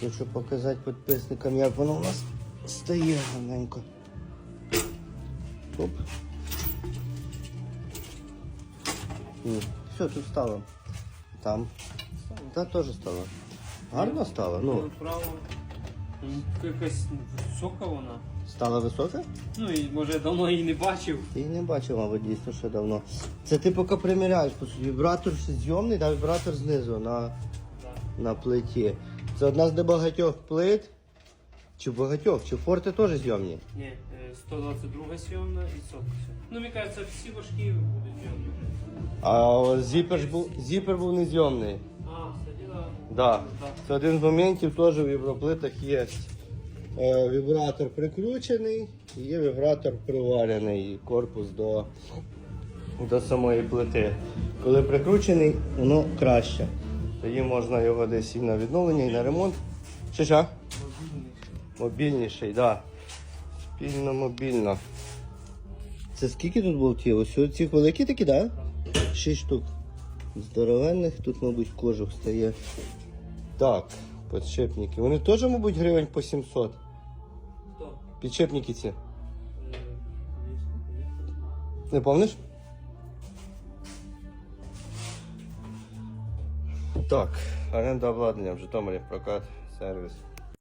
Хочу показати підписникам, як воно у нас стає гарненько. Оп. Ні, Все, тут стало. Там. Та теж стало. Гарно стало. Ну, право. Якась висока вона. стала висока? Ну і може я давно її не бачив. Ти її не бачив, мабуть, дійсно ще давно. Це ти поки приміряєш, по суті. Вібратор зйомний, да, вібратор знизу на, Да. на плиті. Це одна з небагатьох плит. Чи багатьох, чи форти теж зйомні. Ні, е, 122 сйомна і сотка сйомна. Ну, мені кажеться, всі важкі будуть сйомні. А зіпер ж був, зіпер був не зйомний. А, кстати, да. Да. Це один з моментів теж в віброплитах є. Е, вібратор прикручений, і є вібратор приварений, корпус до, до самої плити. Коли прикручений, воно краще. Тоді можна його десь і на відновлення, і на ремонт. Чи що? Мобільний. Мобільніший, так. Да. Спільно мобільно. Це скільки тут болтів? Ось ці великі такі, так? Да? Шість штук. Здоровенних, тут, мабуть, кожух стає. Так, підшипники. Вони теж, мабуть, гривень по 700. Хто? Підшипники ці. Е, Не помниш? Так, оренда обладнання в Житомирі, прокат, сервіс.